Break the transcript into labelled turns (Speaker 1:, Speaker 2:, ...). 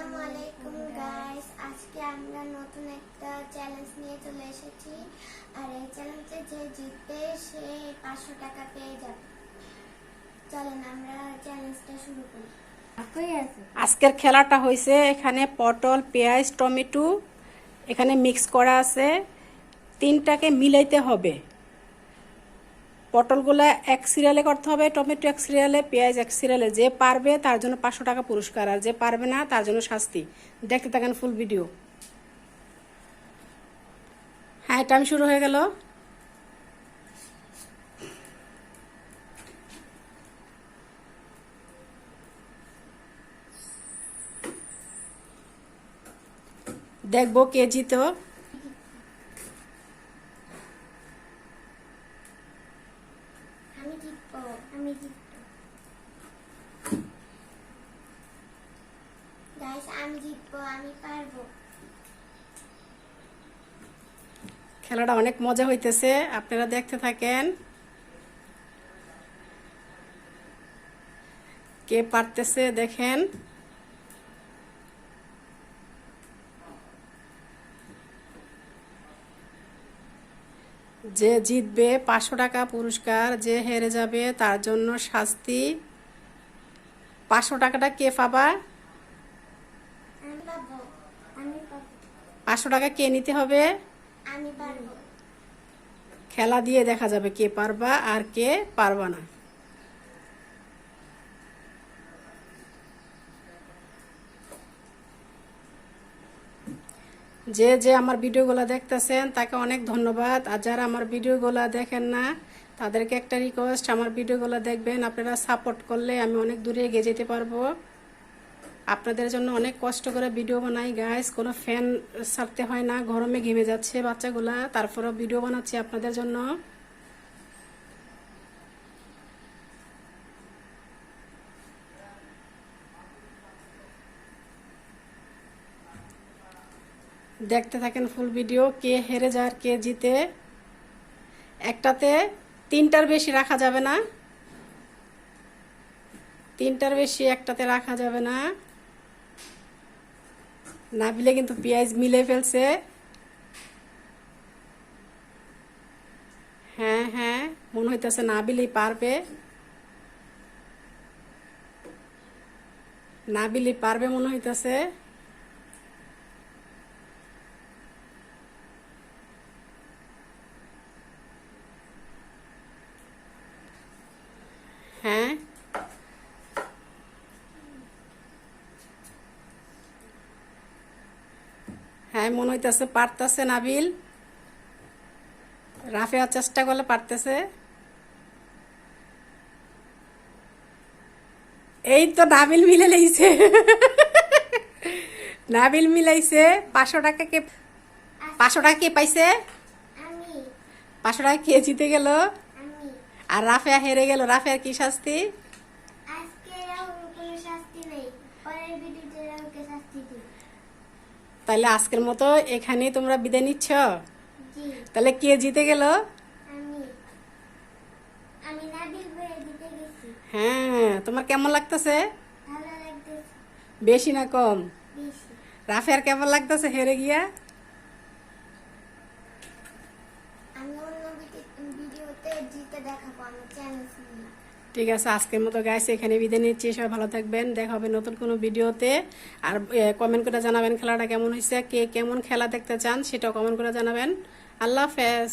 Speaker 1: আসসালামু আলাইকুম গাইস আজকে আমরা নতুন একটা চ্যালেঞ্জ নিয়ে চলে এসেছি। আর এই চ্যালেঞ্জে যে জিতবে সে পাঁচশো টাকা পেয়ে যাবে। চলেন আমরা চ্যালেঞ্জটা শুরু করি।
Speaker 2: আজকের খেলাটা হয়েছে এখানে পটল পেঁয়াজ টমেটো এখানে মিক্স করা আছে। তিনটাকে মিলাইতে হবে। পটলগুলো এক সিরিয়ালে করতে হবে, টমেটো এক সিরিয়ালে, পেঁয়াজ এক সিরিয়ালে, যে পারবে তার জন্য পাঁচশো টাকা পুরস্কার, আর যে পারবে না তার জন্য শাস্তি। দেখতে থাকেন ফুল ভিডিও। হ্যাঁ টাইম শুরু হয়ে গেল। দেখব কে জিত। খেলাটা অনেক মজা হইতেছে আপনারা দেখতে থাকেন। কে পারতেছে দেখেন। যে জিতবে পাঁচশো টাকা পুরস্কার যে হেরে যাবে তার জন্য শাস্তি। পাঁচশো টাকাটা কে পাবা? পাঁচশো টাকা কে নিতে হবে? খেলা দিয়ে দেখা যাবে কে পারবা আর কে পারবা না। যে যে আমার ভিডিওগুলো দেখতেছেন, তাকে অনেক ধন্যবাদ। আর যারা আমার ভিডিওগুলো দেখেন না, তাদেরকে একটা রিকোয়েস্ট আমার ভিডিওগুলো দেখবেন, আপনারা সাপোর্ট করলে আমি অনেক দূরে এগিয়ে যেতে পারব। আপনাদের জন্য অনেক কষ্ট করে ভিডিও বানাই গাইস কোনো ফ্যান সারতে হয় না গরমে ঘেমে যাচ্ছে বাচ্চাগুলা। তারপরেও ভিডিও বানাচ্ছি আপনাদের জন্য। দেখতে থাকেন ফুল ভিডিও কে হেরে যায় আর কে জিতে। একটাতে তিনটার বেশি রাখা যাবে না। তিনটার বেশি একটাতে রাখা যাবে না। না নাবিলে কিন্তু পেঁয়াজ মিলে ফেলছে। হ্যাঁ হ্যাঁ মনে হইতেছে নাবিলেই পারবে। নাবিলি পারবে মনে হইতেছে হ্যাঁ হ্যাঁ মনে হইতেছে পারতেছে নাবিল। রাফেয়ার চেষ্টা করলে পারতেছে। এই তো নাবিল মিলে লেগেছে নাবিল মিলাইছে পাঁচশো টাকা কে পাঁচশো টাকা কে পাইছে? পাঁচশো টাকা কে জিতে গেল? আর রাফেয়া হেরে গেল রাফেয়ার কি শাস্তি?
Speaker 1: আজকে শাস্তি নেই। পরের ভিডিওতে শাস্তি
Speaker 2: তাহলে আজকের মতো এখানে তোমরা বিদায় নিচ্ছ? তাহলে কে জিতে গেল? হ্যাঁ তোমার কেমন লাগতেছে? বেশি না কম?
Speaker 1: বেশি।
Speaker 2: রাফেয়ার কেমন লাগতেছে হেরে গিয়া?
Speaker 1: ভিডিওতে জিতে দেখাবো নিয়ে
Speaker 2: ঠিক আছে, আজকের মতো গাইস এখানে বিদায় নিচ্ছি, সবাই ভালো থাকবেন, দেখা হবে নতুন কোনো ভিডিওতে। আর কমেন্ট করে জানাবেন খেলাটা কেমন হয়েছে, কে কেমন খেলা দেখতে চান, সেটাও কমেন্ট করে জানাবেন। আল্লাহ হাফেজ।